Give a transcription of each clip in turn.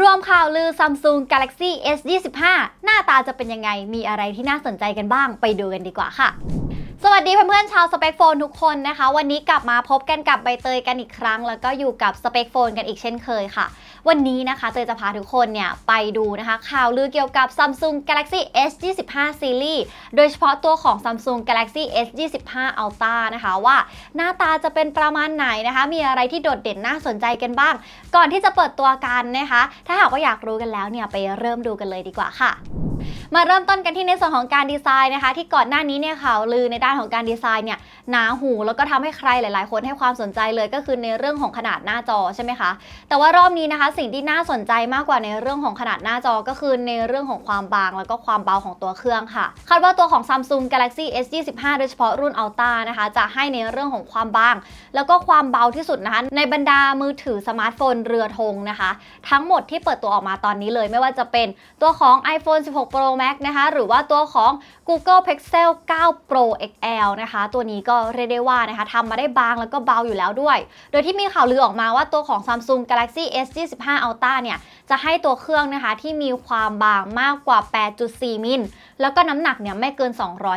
รวมข่าวลือ Samsung Galaxy S25 หน้าตาจะเป็นยังไง มีอะไรที่น่าสนใจกันบ้าง ไปดูกันดีกว่าค่ะสวัสดีเพื่อนๆชาวสเปคโฟนทุกคนนะคะ วันนี้กลับมาพบกันกับใบเตยกันอีกครั้ง แล้วก็อยู่กับสเปคโฟนกันอีกเช่นเคยค่ะ วันนี้นะคะเตยจะพาทุกคนเนี่ยไปดูนะคะข่าวลือเกี่ยวกับ Samsung Galaxy S25 Series โดยเฉพาะตัวของ Samsung Galaxy S25 Ultra นะคะว่า หน้าตาจะเป็นประมาณไหนนะคะ มีอะไรที่โดดเด่นน่าสนใจกันบ้าง ก่อนที่จะเปิดตัวกันนะคะ ถ้าหากว่าอยากรู้กันแล้วเนี่ยไปเริ่มดูกันเลยดีกว่าค่ะ มาเริ่มต้นกันที่ในส่วนของการดีไซน์นะคะ ที่ก่อนหน้านี้เนี่ยข่าวลือในด้านของการดีไซน์เนี่ยหนาหูแล้วก็ทำให้ใครหลาย ๆ คนให้ความสนใจเลยก็คือในเรื่องของขนาดหน้าจอใช่ไหมคะ แต่ว่ารอบนี้นะคะ สิ่งที่น่าสนใจมากกว่าในเรื่องของขนาดหน้าจอก็คือในเรื่องของความบางแล้วก็ความเบาของตัวเครื่องค่ะคาดว่าตัวของ Samsung Galaxy S25 โดยเฉพาะรุ่น Ultra นะคะ จะให้ในเรื่องของความบาง แล้วก็ความเบาที่สุดนะคะ ในบรรดามือถือสมาร์ทโฟนเรือธงนะคะ ทั้งหมดที่เปิดตัวออกมาตอนนี้เลย ไม่ว่าจะเป็นตัวของ iPhone 16 Pro Max นะคะหรือว่าตัวของ Google Pixel 9 Pro XL นะคะ ตัวนี้ก็เรียกได้ว่านะคะทำมาได้บางแล้วก็เบาอยู่แล้วด้วย โดยที่มีข่าวลือออกมาว่าตัวของ Samsung Galaxy S25 Ultra เนี่ย จะให้ตัวเครื่องนะคะที่มีความบางมากกว่า 8.4 มิล แล้วก็น้ำหนักเนี่ยไม่เกิน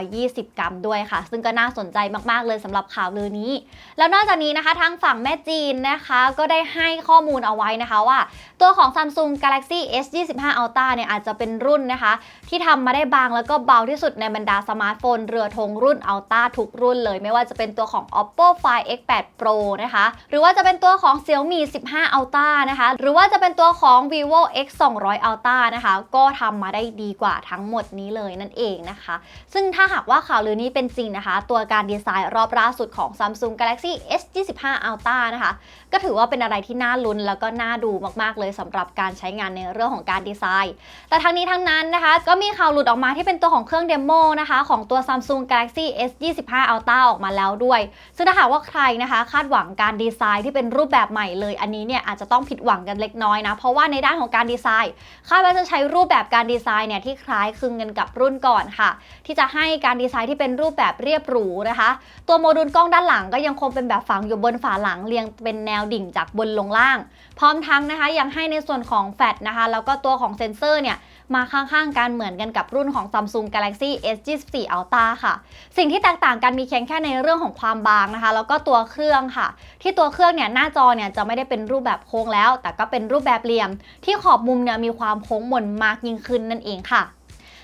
220 กรัมด้วยค่ะ ซึ่งก็น่าสนใจมาก ๆ เลยสำหรับข่าวลือนี้ แล้วนอกจากนี้นะคะทางฝั่งแม่จีนนะคะก็ได้ให้ข้อมูลเอาไว้นะคะว่า ตัวของ Samsung Galaxy S25 Ultra เนี่ยอาจจะเป็นรุ่นนะคะ ที่ที่ทำมาได้บางแล้วก็เบาที่สุดในบรรดาสมาร์ทโฟน เรือธงรุ่น Ultra ทุกรุ่นเลย ไม่ว่าจะเป็นตัวของ Oppo Find X8 Pro นะคะ หรือว่าจะเป็นตัวของ Xiaomi 15 Ultra นะคะ หรือว่าจะเป็นตัวของ vivo x 200 ultra นะคะ ก็ทำมาได้ดีกว่าทั้งหมดนี้เลยนั่นเองนะคะ ซึ่งถ้าหากว่าข่าวลือนี้เป็นจริงนะคะ ตัวการดีไซน์รอบล่าสุดของ Samsung Galaxy S25 Ultra นะคะ ก็ถือว่าเป็นอะไรที่น่าลุ้นแล้วก็น่าดูมากๆเลยสำหรับการใช้งานในเรื่องของการดีไซน์ แต่ทั้งนี้ทั้งนั้นนะคะก็มีข่าวหลุดออกมาที่เป็นตัวของเครื่องเดโมนะคะของตัว Samsung Galaxy S25 Ultra ออกมาแล้วด้วย ซึ่งถ้าหากว่าใครนะคะคาดหวังการดีไซน์ที่เป็นรูปแบบใหม่เลย อันนี้เนี่ยอาจจะต้องผิดหวังกันเล็กน้อยนะ เพราะว่าในด้านของการดีไซน์ คาดว่าจะใช้รูปแบบการดีไซน์เนี่ยที่คล้ายคลึงกันกับรุ่นก่อนค่ะ ที่จะให้การดีไซน์ที่เป็นรูปแบบเรียบหรูนะคะ ตัวโมดูลกล้องด้านหลังก็ยังคงเป็นแบบฝังอยู่บนฝาหลังเรียงเป็นแนวดิ่งจากบนลงล่าง พร้อมทั้งนะคะยังให้ในส่วนของแฟลชนะคะแล้วก็ตัวของเซนเซอร์เนี่ย มาข้างๆกันเหมือนกันกับรุ่นของ Samsung Galaxy S24 Ultra ค่ะ สิ่งที่แตกต่างกันมีเพียงแค่ในเรื่องของความบางนะคะ แล้วก็ตัวเครื่องค่ะ ที่ตัวเครื่องเนี่ยหน้าจอเนี่ยจะไม่ได้เป็นรูปแบบโค้งแล้ว แต่ก็เป็นรูปแบบเหลี่ยม ที่ขอบมุมเนี่ยมีความโค้งมนมากยิ่งขึ้นนั่นเองค่ะ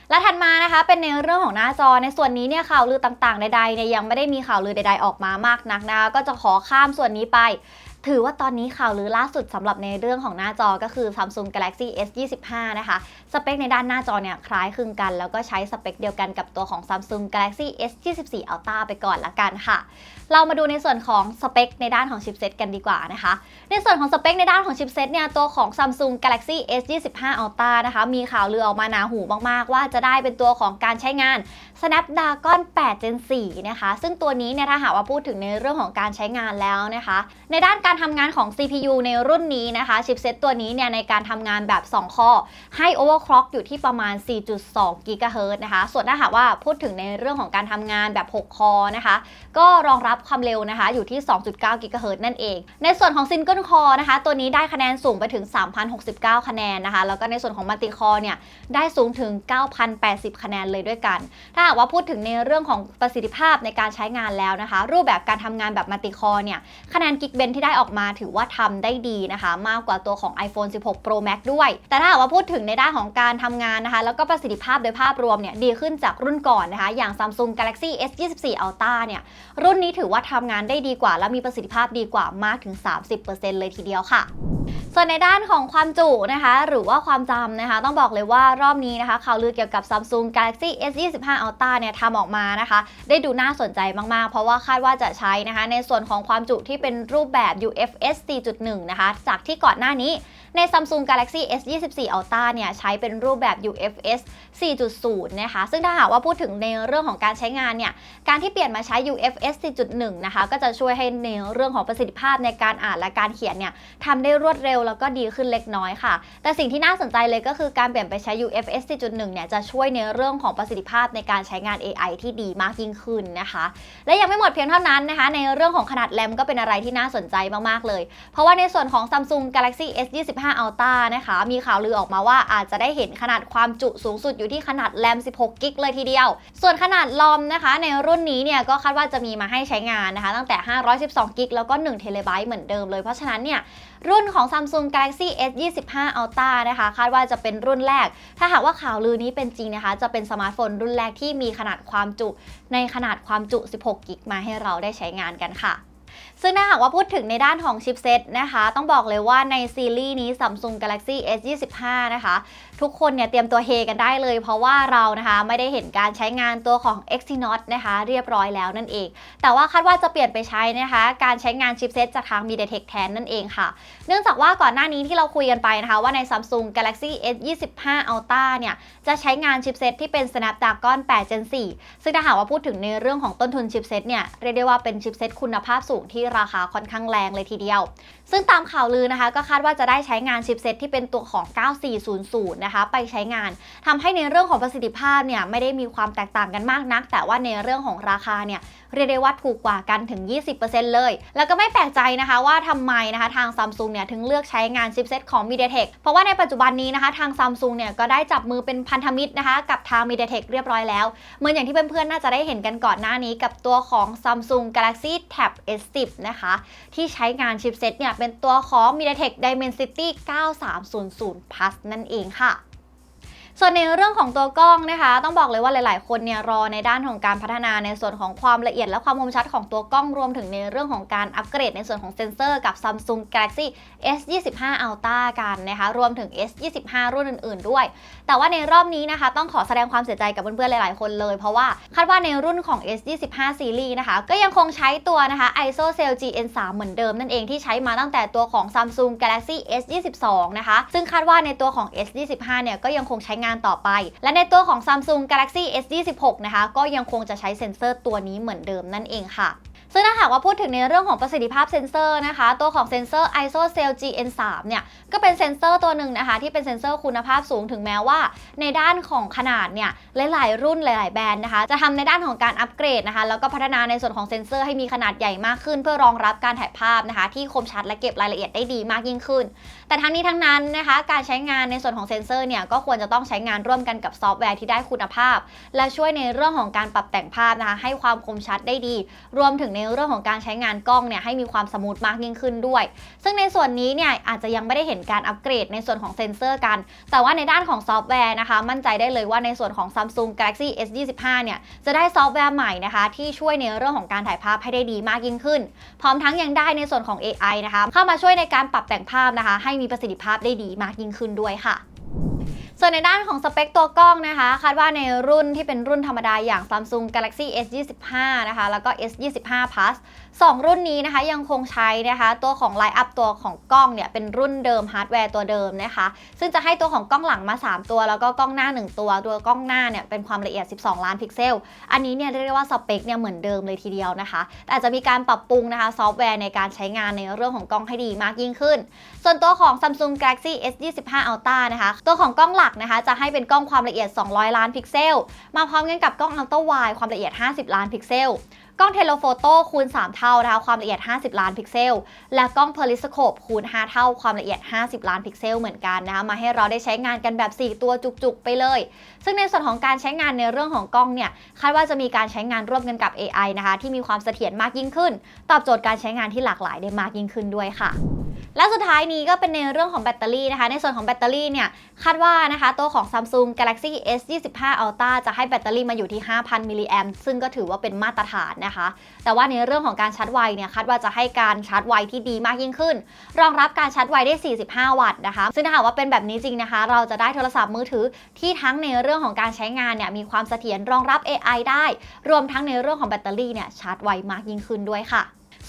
และถัดมานะคะเป็นในเรื่องของหน้าจอในส่วนนี้เนี่ยข่าวลือต่างๆใดๆเนี่ยยังไม่ได้มีข่าวลือใด ๆออกมามากนักนะคะก็จะขอข้ามส่วนนี้ไป ถือว่าตอนนี้ข่าวลือล่าสุดสำหรับในเรื่องของหน้าจอก็คือ Samsung Galaxy S25 นะคะ สเปคในด้านหน้าจอเนี่ยคล้ายคลึงกัน แล้วก็ใช้สเปคเดียวกันกับตัวของ Samsung Galaxy S24 Ultra ไปก่อนละกันค่ะ เรามาดูในส่วนของสเปคในด้านของชิปเซตกันดีกว่านะคะ ในส่วนของสเปคในด้านของชิปเซตเนี่ยตัวของ Samsung Galaxy S25 Ultra นะคะมีข่าวลือออกมาหนาหูมากๆ ว่าจะได้เป็นตัวของการใช้งาน Snapdragon 8 Gen 4นะคะ ซึ่งตัวนี้เนี่ยถ้าหากว่าพูดถึงในเรื่องของการใช้งานแล้วนะคะ ในด้านการการทำงานของ CPU ในรุ่นนี้นะคะ ชิปเซตตัวนี้เนี่ยในการทำงานแบบ 2 ข้อ ให้ overclock อยู่ที่ประมาณ 4.2 GHz นะคะ ส่วนถ้าหากว่าพูดถึงในเรื่องของการทำงานแบบ 6 คอนะคะ ก็รองรับความเร็วนะคะอยู่ที่ 2.9 GHz นั่นเอง ในส่วนของ Single Core นะคะ ตัวนี้ได้คะแนนสูงไปถึง 3,069 คะแนนนะคะ แล้วก็ในส่วนของ Multi Core เนี่ยได้สูงถึง 9,080 คะแนนเลยด้วยกัน ถ้าหากว่าพูดถึงในเรื่องของประสิทธิภาพในการใช้งานแล้วนะคะ รูปแบบการทำงานแบบ Multi Core เนี่ยคะแนน Geekbench ที่ได้ออกมาถือว่าทำได้ดีนะคะ มากกว่าตัวของ iPhone 16 Pro Max ด้วย แต่ถ้าหากว่าพูดถึงในด้านของการทำงานนะคะ แล้วก็ประสิทธิภาพโดยภาพรวมเนี่ยดีขึ้นจากรุ่นก่อนนะคะ อย่าง Samsung Galaxy S24 Ultra เนี่ยรุ่นนี้ถือว่าทำงานได้ดีกว่า และมีประสิทธิภาพดีกว่ามากถึง 30%เลยทีเดียวค่ะ ส่วนในด้านของความจุนะคะ หรือว่าความจำนะคะ ต้องบอกเลยว่ารอบนี้นะคะข่าวลือเกี่ยวกับ Samsung Galaxy S25 Ultra เนี่ยทำออกมานะคะ ได้ดูน่าสนใจมาก ๆ เพราะว่าคาดว่าจะใช้นะคะ ในส่วนของความจุที่เป็นรูปแบบ UFS 4.1 นะคะ จากที่ก่อนหน้านี้ ใน Samsung Galaxy S24 Ultra เนี่ยใช้เป็นรูปแบบ UFS 4.0 นะคะ ซึ่งถ้าหากว่าพูดถึงในเรื่องของการใช้งานเนี่ย การที่เปลี่ยนมาใช้ UFS 4.1 นะคะ ก็จะช่วยให้ในเรื่องของประสิทธิภาพในการอ่านและการเขียนเนี่ยทำได้รวดเร็วแล้วก็ดีขึ้นเล็กน้อยค่ะ แต่สิ่งที่น่าสนใจเลยก็คือการเปลี่ยนไปใช้ UFS 4.1 เนี่ยจะช่วยในเรื่องของประสิทธิภาพในการใช้งาน AI ที่ดีมากยิ่งขึ้นนะคะ และยังไม่หมดเพียงเท่านั้นนะคะ ในเรื่องของขนาดแรมก็เป็นอะไรที่น่าสนใจมากๆเลย เพราะว่าในส่วนของ Samsung Galaxy S25 5 Ultra นะคะ มีข่าวลือออกมาว่าอาจจะได้เห็นขนาดความจุสูงสุดอยู่ที่ขนาดแรม 16 กิกเลยทีเดียว ส่วนขนาดลอมนะคะ ในรุ่นนี้เนี่ยก็คาดว่าจะมีมาให้ใช้งานนะคะ ตั้งแต่ 512 กิกแล้วก็1เทเลไบต์เหมือนเดิมเลย เพราะฉะนั้นเนี่ยรุ่นของ Samsung Galaxy S 25 Ultra นะคะ คาดว่าจะเป็นรุ่นแรก ถ้าหากว่าข่าวลือนี้เป็นจริงนะคะ จะเป็นสมาร์ทโฟนรุ่นแรกที่มีขนาดความจุ ในขนาดความจุ 16 กิกมาให้เราได้ใช้งานกันค่ะ ซึ่งถ้าหากว่าพูดถึงในด้านของชิปเซตนะคะ ต้องบอกเลยว่าในซีรีส์นี้ Samsung Galaxy S 25 นะคะ ทุกคนเนี่ยเตรียมตัวเฮกันได้เลย เพราะว่าเรานะคะไม่ได้เห็นการใช้งานตัวของ Exynos นะคะ เรียบร้อยแล้วนั่นเอง แต่ว่าคาดว่าจะเปลี่ยนไปใช้นะคะ การใช้งานชิปเซตจากทาง MediaTek แทนนั่นเองค่ะ เนื่องจากว่าก่อนหน้านี้ที่เราคุยกันไปนะคะ ว่าใน Samsung Galaxy S 25 Ultra เนี่ยจะใช้งานชิปเซตที่เป็น Snapdragon 8 Gen 4 ซึ่งถ้าหากว่าพูดถึงในเรื่องของต้นทุนชิปเซตเนี่ยเรียกได้ว่าเป็นชิปเซตคุณภาพสูงที่ราคาค่อนข้างแรงเลยทีเดียว ซึ่งตามข่าวลือนะคะ ก็คาดว่าจะได้ใช้งานชิปเซตที่เป็นตัวของ 9400นะคะไปใช้งานทำให้ในเรื่องของประสิทธิภาพเนี่ยไม่ได้มีความแตกต่างกันมากนัก แต่ว่าในเรื่องของราคาเนี่ยเรียกได้ว่าถูกกว่ากันถึง 20%เลย แล้วก็ไม่แปลกใจนะคะว่าทำไมนะคะทาง Samsung เนี่ยถึงเลือกใช้งานชิปเซตของ MediaTek เพราะว่าในปัจจุบันนี้นะคะทาง Samsung เนี่ยก็ได้จับมือเป็นพันธมิตรนะคะกับทาง MediaTek เรียบร้อยแล้ว เหมือนอย่างที่เพื่อนๆน่าจะได้เห็นกันก่อนหน้านี้กับตัวของ Samsung Galaxy Tab S10 นะคะที่ใช้งานชิปเซตเนี่ยเป็นตัวของ MediaTek Dimensity 9300 Plus นั่นเองค่ะ ส่วนในเรื่องของตัวกล้องนะคะ ต้องบอกเลยว่าหลาย ๆ คนเนี่ยรอในด้านของการพัฒนาในส่วนของความละเอียดและความคมชัดของตัวกล้องรวมถึงในเรื่องของการอัปเกรดในส่วนของเซ็นเซอร์กับ Samsung Galaxy S25 Ultra กันนะคะรวมถึง S25 รุ่นอื่น ๆ ด้วย แต่ว่าในรอบนี้นะคะ ต้องขอแสดงความเสียใจกับเพื่อน ๆ หลาย ๆ คนเลย เพราะว่าคาดว่าในรุ่นของ S25 Series นะคะ ก็ยังคงใช้ตัวนะคะ ISOCELL GN3 เหมือนเดิมนั่นเองที่ใช้มาตั้งแต่ตัวของ Samsung Galaxy S22 นะคะซึ่งคาดว่าในตัวของ S25 เนี่ยก็ยังคงใช้งานต่อไป และในตัวของ Samsung Galaxy S26 นะคะ ก็ยังคงจะใช้เซ็นเซอร์ตัวนี้เหมือนเดิมนั่นเองค่ะ ซึ่งถ้าหากว่าพูดถึงในเรื่องของประสิทธิภาพเซ็นเซอร์นะคะ ตัวของเซ็นเซอร์ ISOCELL GN3 เนี่ยก็เป็นเซ็นเซอร์ตัวหนึ่งนะคะ ที่เป็นเซ็นเซอร์คุณภาพสูงถึงแม้ว่า ในด้านของขนาดเนี่ยหลายๆรุ่นหลาย ๆ แบรนด์นะคะ จะทำในด้านของการอัปเกรดนะคะแล้วก็พัฒนาในส่วนของเซ็นเซอร์ให้มีขนาดใหญ่มากขึ้น เพื่อรองรับการถ่ายภาพนะคะ ที่คมชัดและเก็บรายละเอียดได้ดีมากยิ่งขึ้น แต่ทั้งนี้ทั้งนั้นนะคะ การใช้งานในส่วนของเซ็นเซอร์เนี่ยก็ควรจะต้องใช้งานร่วมกันกับซอฟต์แวร์ที่ได้คุณภาพ และช่วยในเรื่องของการปรับแต่งภาพนะคะให้ความคมชัดได้ดี รวมถึงในเรื่องของการใช้งานกล้องเนี่ยให้มีความสมูทมากยิ่งขึ้นด้วย ซึ่งในส่วนนี้เนี่ยอาจจะยังไม่ได้เห็นการอัปเกรดในส่วนของเซ็นเซอร์กัน แต่ว่าในด้านของซอฟต์แวร์นะคะ มั่นใจได้เลยว่าในส่วนของ Samsung Galaxy S25 เนี่ยจะได้ซอฟต์แวร์ใหม่นะคะที่ช่วยในเรื่องของการถ่ายภาพให้ได้ดีมากยิ่งขึ้น พร้อมทั้งยังได้ในส่วนของ AI นะคะเข้ามาช่วยในการปรับแต่งภาพนะคะ ให้มีประสิทธิภาพได้ดีมากยิ่งขึ้นด้วยค่ะ ส่วนในด้านของสเปคตัวกล้องนะคะ คาดว่าในรุ่นที่เป็นรุ่นธรรมดาอย่าง Samsung Galaxy S25 นะคะ แล้วก็ S25 Plus 2 รุ่นนี้นะคะยังคงใช้นะคะ ตัวของไลน์อัพตัวของกล้องเนี่ยเป็นรุ่นเดิมฮาร์ดแวร์ตัวเดิมนะคะ ซึ่งจะให้ตัวของกล้องหลังมา 3 ตัว แล้วก็กล้องหน้า 1 ตัว ตัวกล้องหน้าเนี่ยเป็นความละเอียด 12 ล้านพิกเซล อันนี้เนี่ยเรียกได้ว่าสเปคเนี่ยเหมือนเดิมเลยทีเดียวนะคะ แต่อาจจะมีการปรับปรุงนะคะซอฟต์แวร์ในการใช้งานในเรื่องของกล้องให้ดีมากยิ่งขึ้น ส่วนตัวของ Samsung Galaxy S25 Ultra นะคะ ตัวของกล้องหลักนะคะ จะให้เป็นกล้องความละเอียด 200 ล้านพิกเซล มาพร้อมกันกับกล้อง Ultra Wide ความละเอียด 50 ล้านพิกเซล กล้องเทเลโฟโต้คูณ 3 เท่านะคะความละเอียด 50 ล้านพิกเซล และกล้องเพลิสโคปคูณ 5 เท่าความละเอียด 50 ล้านพิกเซลเหมือนกันนะคะมาให้เราได้ใช้งานกันแบบ 4 ตัวจุกๆ ไปเลย ซึ่งในส่วนของการใช้งานในเรื่องของกล้องเนี่ยคาดว่าจะมีการใช้งานร่วมกันกับ AI นะคะที่มีความเสถียรมากยิ่งขึ้น ตอบโจทย์การใช้งานที่หลากหลายได้มากยิ่งขึ้นด้วยค่ะ และสุดท้ายนี้ก็เป็นในเรื่องของแบตเตอรี่นะคะ ในส่วนของแบตเตอรี่เนี่ยคาดว่านะคะตัวของ Samsung Galaxy S25 Ultra จะให้แบตเตอรี่มาอยู่ที่ 5,000 มิลลิแอมซึ่งก็ถือว่าเป็นมาตรฐานนะคะ แต่ว่าในเรื่องของการชาร์จไวเนี่ยคาดว่าจะให้การชาร์จไวที่ดีมากยิ่งขึ้น รองรับการชาร์จไวได้ 45 วัตต์นะคะ ซึ่งถ้าหากว่าเป็นแบบนี้จริงนะคะ เราจะได้โทรศัพท์มือถือที่ทั้งในเรื่องของการใช้งานเนี่ยมีความเสถียรรองรับ AI ได้ รวมทั้งในเรื่องของแบตเตอรี่เนี่ยชาร์จไวมากยิ่งขึ้นด้วยค่ะ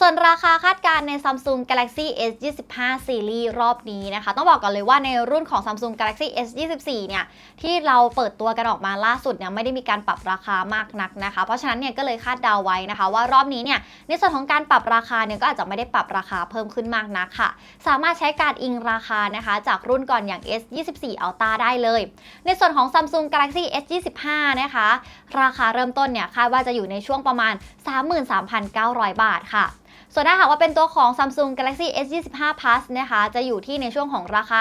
ส่วนราคาคาดการณ์ใน Samsung Galaxy S25 Series รอบนี้นะคะ ต้องบอกก่อนเลยว่าในรุ่นของ Samsung Galaxy S24 เนี่ย ที่เราเปิดตัวกันออกมาล่าสุดเนี่ยไม่ได้มีการปรับราคามากนักนะคะ เพราะฉะนั้นเนี่ยก็เลยคาดเดาไว้นะคะ ว่ารอบนี้เนี่ยในส่วนของการปรับราคาเนี่ยก็อาจจะไม่ได้ปรับราคาเพิ่มขึ้นมากนักค่ะ สามารถใช้การอิงราคานะคะ จากรุ่นก่อนอย่าง S24 Ultra ได้เลย ในส่วนของ Samsung Galaxy S25 นะคะ ราคาเริ่มต้นเนี่ยคาดว่าจะอยู่ในช่วงประมาณ 33,900 บาทค่ะส่วนถ้าหากว่าเป็นตัวของ Samsung Galaxy S25 Plus นะคะ จะอยู่ที่ในช่วงของราคา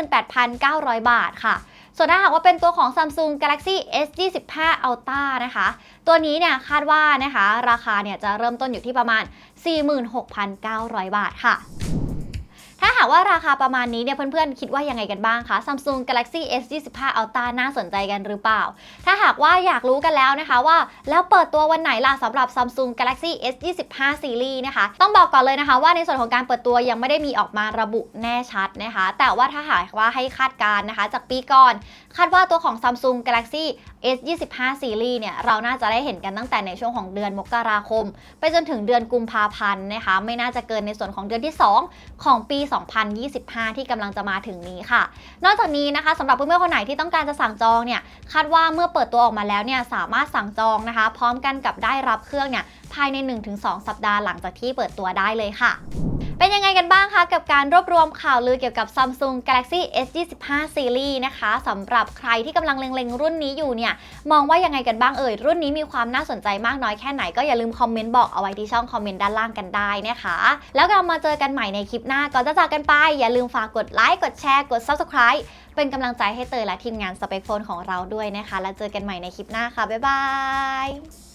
38,900 บาทค่ะส่วนถ้าหากว่าเป็นตัวของ Samsung Galaxy S25 Ultra นะคะ ตัวนี้เนี่ยคาดว่านะคะ ราคาเนี่ยจะเริ่มต้นอยู่ที่ประมาณ 46,900 บาทค่ะ ถ้าหากว่าราคาประมาณนี้เนี่ยเพื่อนๆ คิดว่ายังไงกันบ้างคะ Samsung Galaxy S25 Ultra น่าสนใจกันหรือเปล่า ถ้าหากว่าอยากรู้กันแล้วนะคะว่า แล้วเปิดตัววันไหนล่ะสำหรับ Samsung Galaxy S25 Series นะคะ ต้องบอกก่อนเลยนะคะว่าในส่วนของการเปิดตัวยังไม่ได้มีออกมาระบุแน่ชัดนะคะ แต่ว่าถ้าหากว่าให้คาดการณ์นะคะ จากปีก่อน คาดว่าตัวของ Samsung Galaxy S25 Series เนี่ยเราน่าจะได้เห็นกันตั้งแต่ในช่วงของเดือนมกราคม ไปจนถึงเดือนกุมภาพันธ์นะคะไม่น่าจะเกินในส่วนของเดือนที่ 2 ของปี 2025 ที่กำลังจะมาถึงนี้ค่ะ นอกจากนี้นะคะสำหรับเพื่อนๆคนไหนที่ต้องการจะสั่งจองเนี่ยคาดว่าเมื่อเปิดตัวออกมาแล้วเนี่ยสามารถสั่งจองนะคะ พร้อมกันกับได้รับเครื่องเนี่ยภายใน 1-2 สัปดาห์หลังจากที่เปิดตัวได้เลยค่ะ เป็นยังไงกันบ้างคะ กับการรวบรวมข่าวลือเกี่ยวกับ Samsung Galaxy S25 Series นะคะสำหรับใครที่กำลังเล็งๆ รุ่นนี้อยู่เนี่ย มองว่ายังไงกันบ้างเอ่ย รุ่นนี้มีความน่าสนใจมากน้อยแค่ไหนก็อย่าลืมคอมเมนต์บอกเอาไว้ที่ช่องคอมเมนต์ด้านล่างกันได้นะคะ แล้วเรามาเจอกันใหม่ในคลิปหน้าก่อนจะจากกันไป อย่าลืมฝากกดไลค์กดแชร์กด Subscribe เป็นกำลังใจให้เตยและทีมงานสเปคโฟนของเราด้วยนะคะ แล้วเจอกันใหม่ในคลิปหน้าค่ะบ๊ายบาย